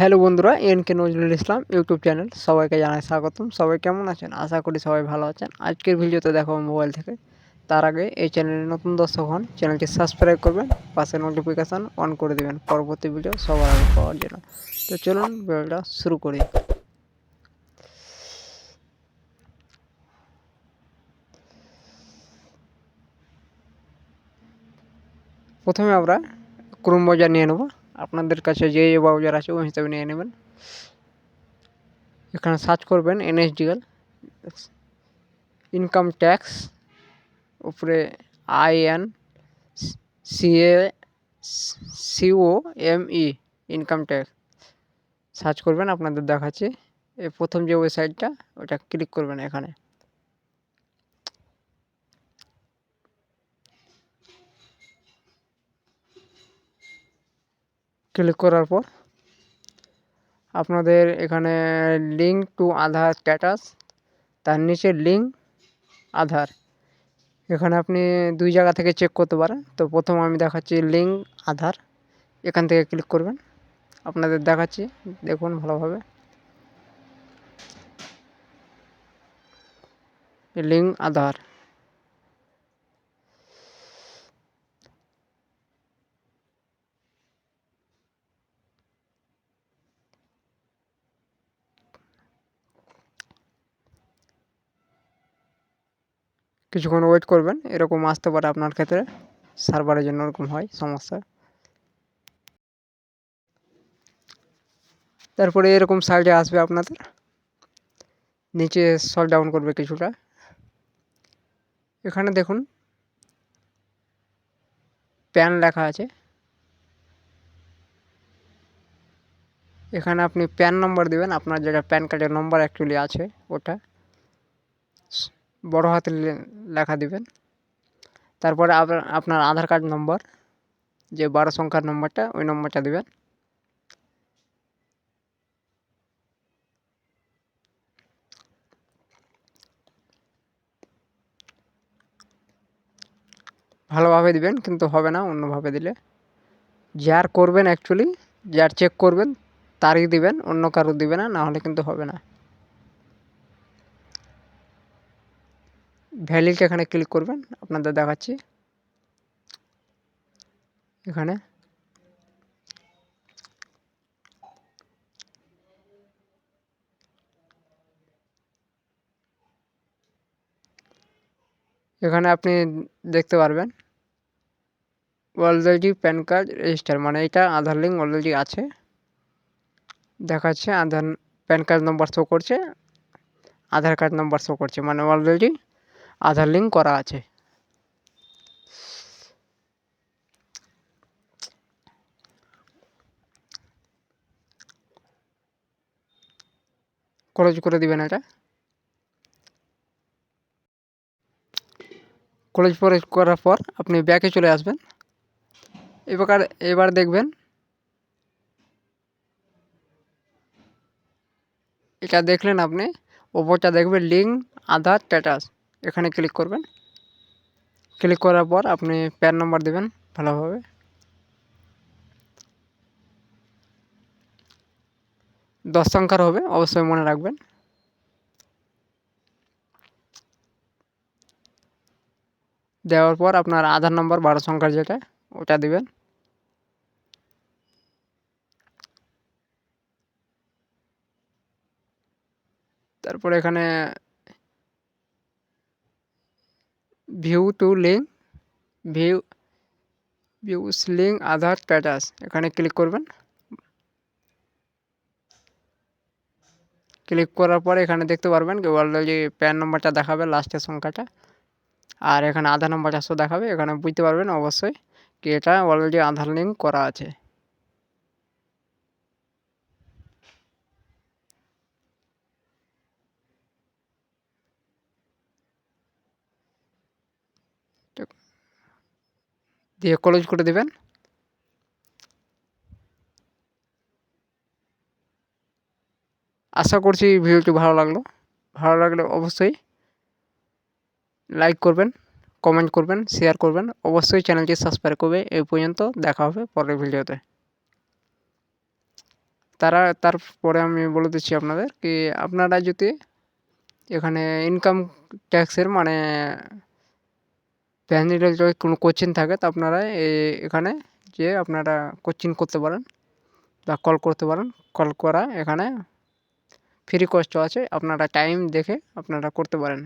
Hello বন্ধুরা N K Nazrul Islam YouTube channel. সবাইকে জানাই স্বাগতম। সবাই কেমন আছেন? আশা করি সবাই ভালো আছেন। আজকের ভিডিওতে দেখাবো মোবাইল থেকে। তার আগে এই চ্যানেলে নতুন দর্শক হন, চ্যানেলটি সাবস্ক্রাইব করবেন, পাশে নোটিফিকেশান অন করে দেবেন। পরবর্তী ভিডিও সবার আগে পাওয়ার জন্য। তো চলুন ভিডিওটা শুরু করি। প্রথমে আমরা ক্রোম বাজার নিয়ে নেব। আপনাদের কাছে যে ব্রাউজার আছে, ওই হিসাবে নিয়ে নেবেন। এখানে সার্চ করবেন এনএসডিএল ইনকাম ট্যাক্স উপরে I N C A C O M E income tax search করবেন, আপনাদের দেখাচ্ছি। এই প্রথম যে ওয়েবসাইটটা ওটা ক্লিক করবেন এখানে। ক্লিক করার পর আপনাদের এখানে লিঙ্ক টু আধার স্ট্যাটাস তার নিচে লিঙ্ক আধার এখানে আপনি দুই জায়গা থেকে চেক করতে পারেন। তো প্রথম আমি দেখাচ্ছি লিঙ্ক আধার এখান থেকে ক্লিক করবেন। আপনাদের দেখাচ্ছি, দেখুন ভালোভাবে। লিঙ্ক আধার কিছুক্ষণ ওয়েট করবেন, এরকম আসতে পারে আপনার ক্ষেত্রে। সার্ভারের জন্য ওরকম হয়, সমস্যা। তারপরে এরকম সাইডে আসবে আপনাদের। নিচে সল ডাউন করবে কিছুটা। এখানে দেখুন প্যান লেখা আছে। এখানে আপনি প্যান নম্বর দেবেন, আপনার যেটা প্যান কার্ডের নম্বর অ্যাকচুয়ালি আছে, ওটা। বড় হাতের লেখা দিবেন। তারপরে আপনার আধার কার্ড নম্বর, যে বারো সংখ্যার নম্বরটা, ওই নম্বরটা দিবেন। ভালোভাবে দিবেন, কিন্তু হবে না, অন্যভাবে দিলে। যার করবেন অ্যাকচুয়ালি যার চেক করবেন, তারই দিবেন, অন্য কারও দিবে না নাহলে কিন্তু হবে না। ভ্যালিডকে এখানে ক্লিক করবেন, আপনাদের দেখাচ্ছি। এখানে। এখানে আপনি দেখতে পারবেন, অলরেডি প্যান কার্ড রেজিস্টার মানে এটা আধার লিঙ্ক অলরেডি আছে। দেখাচ্ছে Aadhaar, PAN card number show করছে, আধার কার্ড নম্বর শো করছে মানে অলরেডি আধার লিঙ্ক করা আছে। ক্লোজ করে দিবেন এটা? ক্লোজ করে করার পর আপনি ব্যাকে চলে আসবেন। এবার এবার দেখবেন এটা দেখলেন আপনি, ওপরটা দেখবেন লিঙ্ক, আধার, স্ট্যাটাস। এখানে ক্লিক করবেন। ক্লিক করার পর আপনি প্যান নাম্বার দেবেন ভালোভাবে। দশ সংখ্যার হবে, অবশ্যই মনে রাখবেন। দেওয়ার পর আপনার আধার নম্বর বারো সংখ্যার যেটা, ওটা দিবেন। তারপরে এখানে view to link view views link Aadhaar status এখানে ক্লিক করবেন। ক্লিক করার পরে এখানে দেখতে পারবেন কি অলরেডি প্যান নম্বরটা দেখাবে লাস্টের সংখ্যাটা। আর এখানে আধার নম্বরটা দেখাবে। এখানে বুঝতে পারবেন অবশ্যই কি এটা অলরেডি আধার লিঙ্ক করা আছে। দিয়ে ক্লোজ করে দেবেন। আশা করছি ভিডিওটি ভালো লাগল। ভালো লাগলে অবশ্যই লাইক করবেন কমেন্ট করবেন শেয়ার করবেন। অবশ্যই চ্যানেলটি সাবস্ক্রাইব করবে। এই পর্যন্ত দেখা হবে পরের ভিডিওতে। তারা, তারপরে আমি বলে দিচ্ছি আপনাদের কি আপনারা যদি এখানে ইনকাম ট্যাক্সের মানে প্যানেলের যদি কোনো কোচিং থাকে, তো আপনারা এখানে যে আপনারা কোচিং করতে পারেন বা কল করতে পারেন, কল করা এখানে ফ্রি কষ্ট আছে। আপনারা টাইম দেখে আপনারা করতে পারেন।